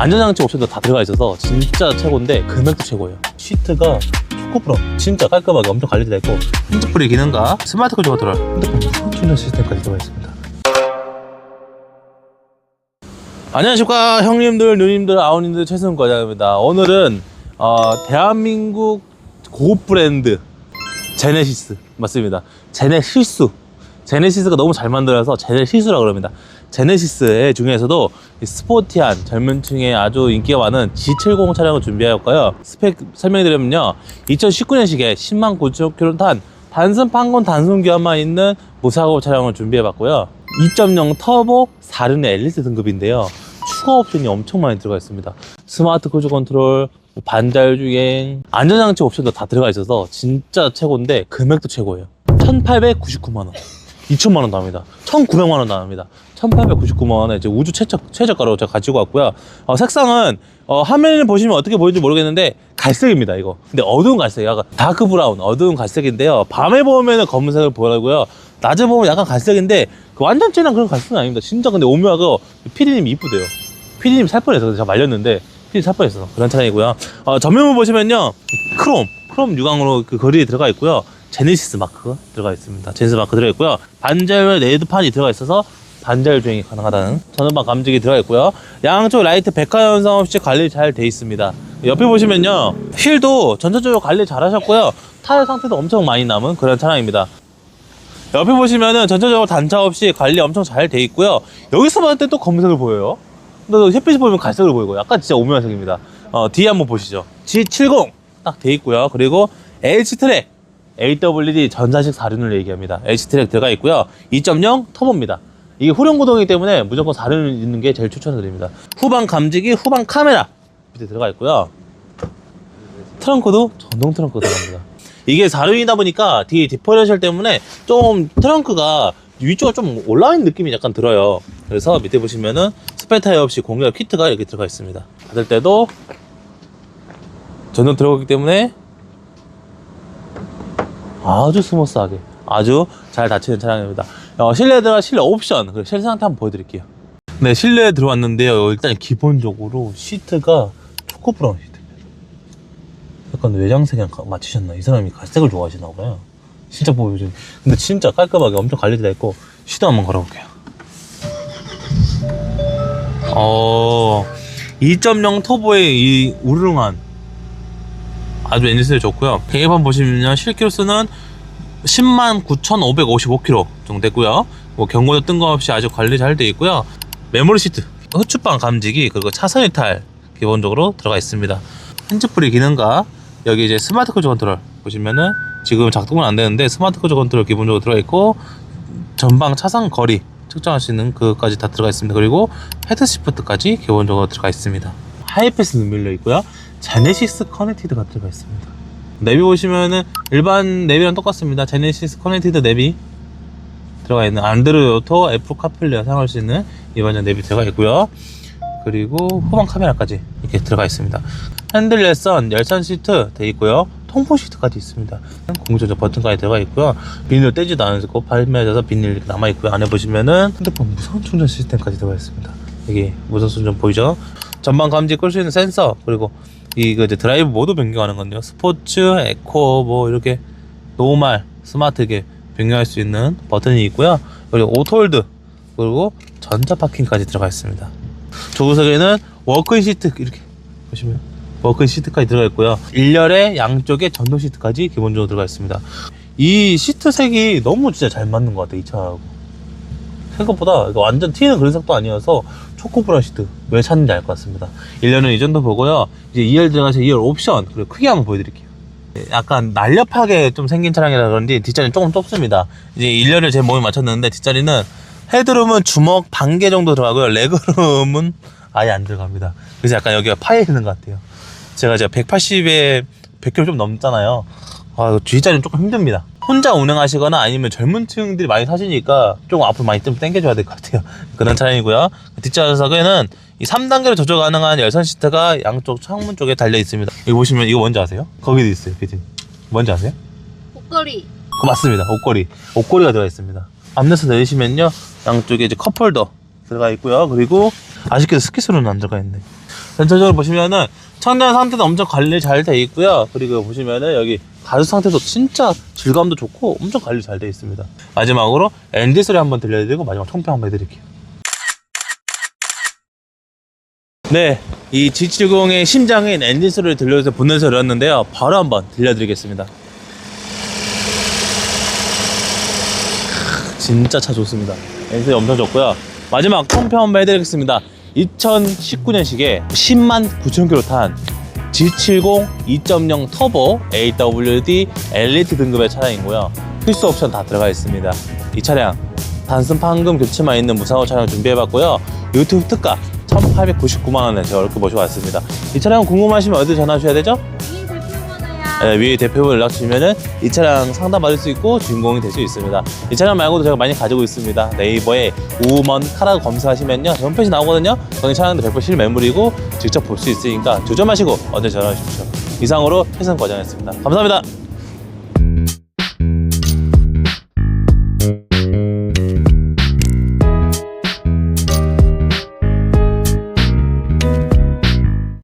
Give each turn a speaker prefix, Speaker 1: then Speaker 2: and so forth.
Speaker 1: 안전장치 옵션도 다 들어가 있어서 진짜 최고인데 금액도 최고예요. 시트가 초코프로 진짜 깔끔하게 엄청 관리되어 있고 핸즈프리 기능과 스마트 컨트롤 핸드폰 충전 시스템까지 들어가 있습니다. 안녕하십니까 형님들, 누님들, 아우님들 최승훈 과장입니다. 오늘은 어, 대한민국 고급 브랜드 제네시스 맞습니다. 제네시스 제네시스가 너무 잘 만들어서 제네시스라고 그럽니다. 제네시스의 중에서도 이 스포티한 젊은 층에 아주 인기가 많은 G70 차량을 준비하였고요. 스펙 설명드리면요. 2019년식에 10만 9천 킬로 탄 단순 판건 단순 기어만 있는 무사고 차량을 준비해봤고요. 2.0 터보 4륜의 엘리트 등급인데요. 추가 옵션이 엄청 많이 들어가 있습니다. 스마트 크루즈 컨트롤, 뭐 반자율 주행, 안전장치 옵션도 다 들어가 있어서 진짜 최고인데 금액도 최고예요. 1,899만 원. 2천만 원 나옵니다. 1,900만 원 나옵니다. 1,899만 원에 이제 우주 최저, 최저가로 제가 가지고 왔고요. 어, 색상은 어, 화면을 보시면 어떻게 보이는지 모르겠는데 갈색입니다. 이거. 근데 어두운 갈색, 약간 다크 브라운, 어두운 갈색인데요. 밤에 보면은 검은색을 보이고요. 낮에 보면 약간 갈색인데 그 완전 진한 그런 갈색은 아닙니다. 진짜 근데 오묘하고 피디님 이쁘대요. 피디님 살 뻔해서 제가 말렸는데 피디 살 뻔했어. 그런 차량이고요. 어, 전면부 보시면요. 크롬, 크롬 유광으로 그 거리에 들어가 있고요. 제네시스 마크가 들어가 있습니다. 제네시스 마크 들어가 있고요. 반자율 레드판이 들어가 있어서 반자율 주행이 가능하다는 전원반 감지기 들어가 있고요. 양쪽 라이트 백화 현상 없이 관리 잘 돼 있습니다. 옆에 보시면요. 휠도 전체적으로 관리 잘 하셨고요. 타이어 상태도 엄청 많이 남은 그런 차량입니다. 옆에 보시면은 전체적으로 단차 없이 관리 엄청 잘 돼 있고요. 여기서 봤을 때 또 검은색을 보여요. 근데 햇빛이 보면 갈색을 보이고 약간 진짜 오묘한 색입니다. 어, 뒤에 한번 보시죠. G70 딱 돼 있고요. 그리고 H트랙 AWD 전자식 4륜을 얘기합니다. H트랙 들어가 있고요. 2.0 터보입니다. 이게 후륜 구동이기 때문에 무조건 4륜 있는 게 제일 추천드립니다. 후방 감지기, 후방 카메라 밑에 들어가 있고요. 트렁크도 전동 트렁크 들어갑니다. 이게 4륜이다 보니까 뒤에 디퍼런셜 때문에 좀 트렁크가 위쪽으로 좀 있는 느낌이 약간 들어요. 그래서 밑에 보시면은 스페 타이어 없이 공격 키트가 이렇게 들어가 있습니다. 닫을 때도 전동 들어가기 때문에 아주 스무스하게 아주 잘 닫히는 차량입니다. 어, 실내 들어가 실내 옵션 그리고 실내 상태 한번 보여드릴게요. 네 실내에 들어왔는데요. 일단 기본적으로 시트가 초코 브라운 시트. 약간 외장색이랑 가- 맞추셨나? 이 사람이 갈색을 좋아하시나 봐요. 진짜 보여줘. 근데 진짜 깔끔하게 엄청 관리되어 있고 시도 한번 걸어볼게요. 어, 2.0 터보의 이 우르릉한 아주 엔진소리 좋고요. 계기판 보시면 실키로수는 10만 9,555km 정도 됐고요. 뭐 경고도 뜬금없이 아주 관리 잘 돼 있고요. 메모리 시트, 후추방 감지기 그리고 차선 이탈 기본적으로 들어가 있습니다. 핸즈프리 기능과 여기 이제 스마트 크루즈 컨트롤 보시면은 지금 작동은 안 되는데 스마트 크루즈 컨트롤 기본적으로 들어가 있고 전방 차선 거리 측정할 수 있는 그것까지 다 들어가 있습니다. 그리고 헤드 시프트까지 기본적으로 들어가 있습니다. 하이패스 눈밀려 있고요. 제네시스 커넥티드가 들어가 있습니다. 내비 보시면은 일반 내비랑 똑같습니다. 제네시스 커넥티드 내비 들어가 있는 안드로이드 오토, 애플 카플레이 사용할 수 있는 일반적 내비 들어가 있고요. 그리고 후방 카메라까지 이렇게 들어가 있습니다. 핸들 레선, 열선 시트 돼 있고요. 통풍 시트까지 있습니다. 공조절 버튼까지 들어가 있고요. 비닐 떼지도 않고 발매져서 비닐 이렇게 남아 있고요. 안에 보시면은 핸드폰 무선 충전 시스템까지 들어가 있습니다. 여기 무선 충전 보이죠? 전방 감지 끌 수 있는 센서 그리고 이거 이제 드라이브 모드 변경하는 건데요. 스포츠, 에코 뭐 이렇게 노멀, 스마트 이게 변경할 수 있는 버튼이 있고요. 그리고 오토홀드 그리고 전자 파킹까지 들어가 있습니다. 조구석에는 워크인 시트 이렇게 보시면 워크인 시트까지 들어가 있고요. 1열에 양쪽에 전동 시트까지 기본적으로 들어가 있습니다. 이 시트 색이 너무 진짜 잘 맞는 것 같아요. 이 차하고. 생각보다 완전 튀는 그런 색도 아니어서 초코 브라운 시트 왜 찾는지 알 것 같습니다. 1열은 이 정도 보고요. 이제 2열 들어가서 2열 옵션 그리고 크게 한번 보여드릴게요. 약간 날렵하게 좀 생긴 차량이라 그런지 뒷자리는 조금 좁습니다. 이제 1열을 제 몸에 맞췄는데 뒷자리는 헤드룸은 주먹 반개 정도 들어가고요. 레그룸은 아예 안 들어갑니다. 그래서 약간 여기가 파여 있는 것 같아요. 제가 이제 180에 100kg 좀 넘잖아요. 아, 뒷자리는 조금 힘듭니다. 혼자 운행하시거나 아니면 젊은 층들이 많이 타시니까 조금 앞으로 많이 좀 당겨줘야 될 것 같아요. 그런 차량이고요. 뒷좌석에는 이 3단계로 조절 가능한 열선 시트가 양쪽 창문 쪽에 달려 있습니다. 여기 보시면 이거 뭔지 아세요? 거기도 있어요, 피디. 뭔지 아세요?
Speaker 2: 목걸이
Speaker 1: 그 맞습니다. 옷걸이. 옷걸이가 들어가 있습니다. 앞에서 내리시면요. 양쪽에 이제 컵홀더 들어가 있고요. 그리고 아쉽게도 스키스로는 안 들어가 있네. 전체적으로 보시면은 천장 상태도 엄청 관리 잘 돼 있고요. 그리고 보시면은 여기 가죽 상태도 진짜 질감도 좋고 엄청 관리 잘돼 있습니다. 마지막으로 엔진 소리 한번 들려드리고 마지막 총평 한번 해드릴게요. 네, 이 G70의 심장인 엔진 소리를 들려서 보는 소리였는데요. 바로 한번 들려드리겠습니다. 진짜 차 좋습니다. 엔진이 엄청 좋고요. 마지막 총평 한번 해드리겠습니다. 2019년식에 10만 9천 킬로 탄 G70 2.0 터보 AWD 엘리트 등급의 차량이고요. 필수 옵션 다 들어가 있습니다. 이 차량 단순 판금 교체만 있는 무상호 차량 준비해봤고요. 유튜브 특가 1,899만 원에 제가 이렇게 모시고 왔습니다. 이 차량 궁금하시면 어디 전화 주셔야 되죠? 네, 위에 대표분 연락 주시면은 이 차량 상담 받을 수 있고 주인공이 될 수 있습니다. 이 차량 말고도 제가 많이 가지고 있습니다. 네이버에 우먼 카라고 검색하시면요. 제 홈페이지 나오거든요. 거기 차량도 100% 실매물이고 직접 볼 수 있으니까 조점하시고 언제 전화 주십시오. 이상으로 최선 과장했습니다. 감사합니다.